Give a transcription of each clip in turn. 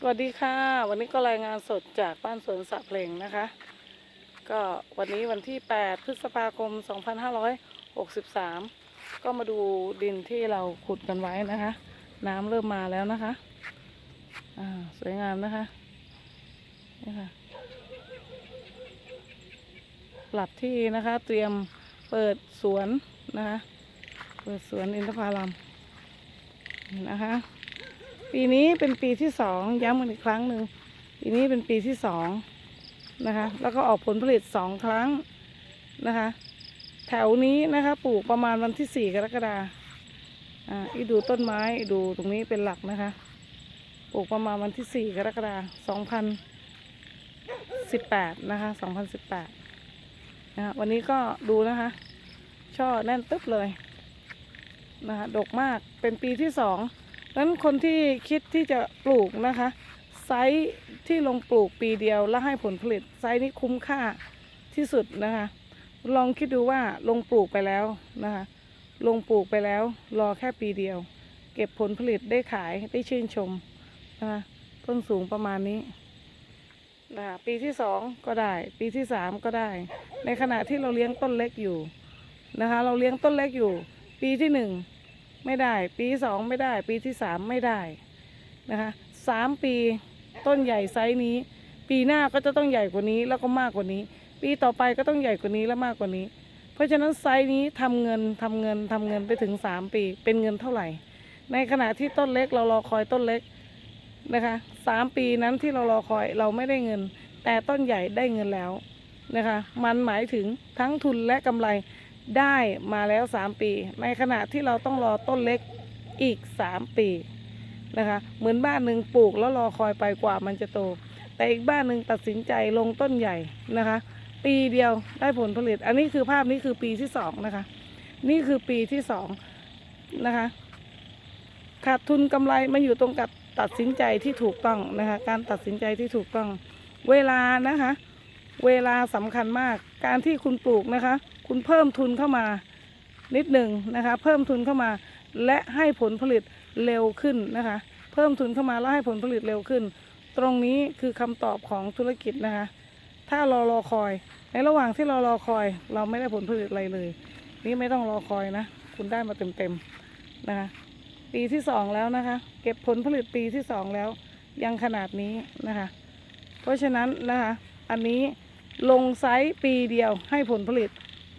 สวัสดีค่ะ วันนี้ก็รายงานสดจากบ้านสวนสะเพลงนะคะ ก็วันนี้วันที่ 8 พฤษภาคม 2563 ก็มาดูดินที่เราขุดกันไว้นะคะ น้ำเริ่มมาแล้วนะคะอ่าสวยงามนะคะนี่ค่ะปรับที่นะคะ เตรียมเปิดสวนนะคะ เปิดสวนอินทผลัมนะคะ ปีนี้เป็นปีที่สองย้ำกันอีกครั้งหนึ่งปีนี้เป็นปีที่สองนะคะ แล้วก็ออกผลผลิตสองครั้งนะคะ แถวนี้นะคะปลูกประมาณวันที่สี่กรกฎาอ่าอีดูต้นไม้อีดูตรงนี้เป็นหลักนะคะ ปลูกประมาณวันที่สี่กรกฎาสองพันสิบแปดนะคะสองพันสิบแปดนะคะวันนี้ก็ดูนะคะ ช่อแน่นตึ๊บเลยนะคะดกมากเป็นปีที่สอง นั้นคนที่คิดที่จะปลูกนะคะ ไซส์ที่ลงปลูกปีเดียวแล้วให้ผลผลิตไซส์นี้คุ้มค่าที่สุดนะคะ ลองคิดดูว่าลงปลูกไปแล้วนะคะ ลงปลูกไปแล้วรอแค่ปีเดียว เก็บผลผลิตได้ขายได้ชื่นชมนะคะต้นสูงประมาณนี้นะคะปีที่สองก็ได้ ปีที่สามก็ได้ ในขณะที่เราเลี้ยงต้นเล็กอยู่นะคะ เราเลี้ยงต้นเล็กอยู่ ปีที่หนึ่ง ไม่ได้ ปีสองไม่ได้ ปีที่สามไม่ได้นะคะสามปีต้นใหญ่ไซส์นี้ ปีหน้าก็จะต้องใหญ่กว่านี้แล้วก็มากกว่านี้ ปีต่อไปก็ต้องใหญ่กว่านี้และมากกว่านี้ เพราะฉะนั้นไซส์นี้ทำเงินทำเงินทำเงินไปถึงสามปี เป็นเงินเท่าไหร่ ในขณะที่ต้นเล็กเรารอคอยต้นเล็กนะคะสามปีนั้นที่เรารอคอยเราไม่ได้เงิน แต่ต้นใหญ่ได้เงินแล้วนะคะ มันหมายถึงทั้งทุนและกำไร ได้มาแล้ว 3 ปี ในขณะที่เราต้องรอต้นเล็กอีก 3 ปีนะคะเหมือนบ้านหนึ่งปลูกแล้วรอคอยไปกว่ามันจะโต แต่อีกบ้านหนึ่งตัดสินใจลงต้นใหญ่นะคะ ปีเดียวได้ผลผลิต อันนี้คือภาพนี้คือปีที่สองนะคะ นี่คือปีที่สองนะคะขาดทุนกำไรมันอยู่ตรงกับตัดสินใจที่ถูกต้องนะคะ การตัดสินใจที่ถูกต้อง เวลานะคะ เวลาสำคัญมาก การที่คุณปลูกนะคะ คุณเพิ่มทุนเข้ามานิดหนึ่งนะคะ เพิ่มทุนเข้ามา และให้ผลผลิตเร็วขึ้นนะคะ เพิ่มทุนเข้ามาแล้วให้ผลผลิตเร็วขึ้น ตรงนี้คือคำตอบของธุรกิจนะคะ ถ้ารารอคอย ในระหว่างที่รารอคอย เราไม่ได้ผลผลิตอะไรเลย นี่ไม่ต้องรอคอยนะ คุณได้มาเต็มๆนะคะ ปีที่สองแล้วนะคะ เก็บผลผลิตปีที่สองแล้วยังขนาดนี้นะคะ เพราะฉะนั้นนะคะ อันนี้ ลงไซส์ปีเดียวให้ผลผลิต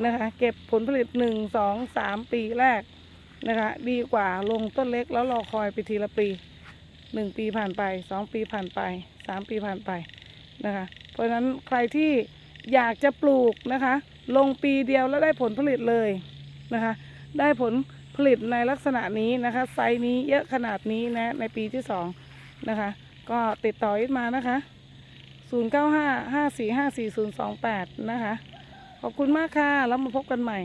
นะคะ เก็บผลผลิตหนึ่งสองสามปีแรกนะคะ ดีกว่าลงต้นเล็กแล้วรอคอยไปทีละปีหนึ่งปีผ่านไปสองปีผ่านไปสามปีผ่านไปนะคะ เพราะฉะนั้นใครที่อยากจะปลูกนะคะ ลงปีเดียวแล้วได้ผลผลิตเลยนะคะ ได้ผลผลิตในลักษณะนี้นะคะ ไซส์นี้เยอะขนาดนี้นะในปีที่สองนะคะ ก็ติดต่ออิทมานะคะ 0955454028 นะคะ ขอบคุณมากค่ะ แล้วมาพบกันใหม่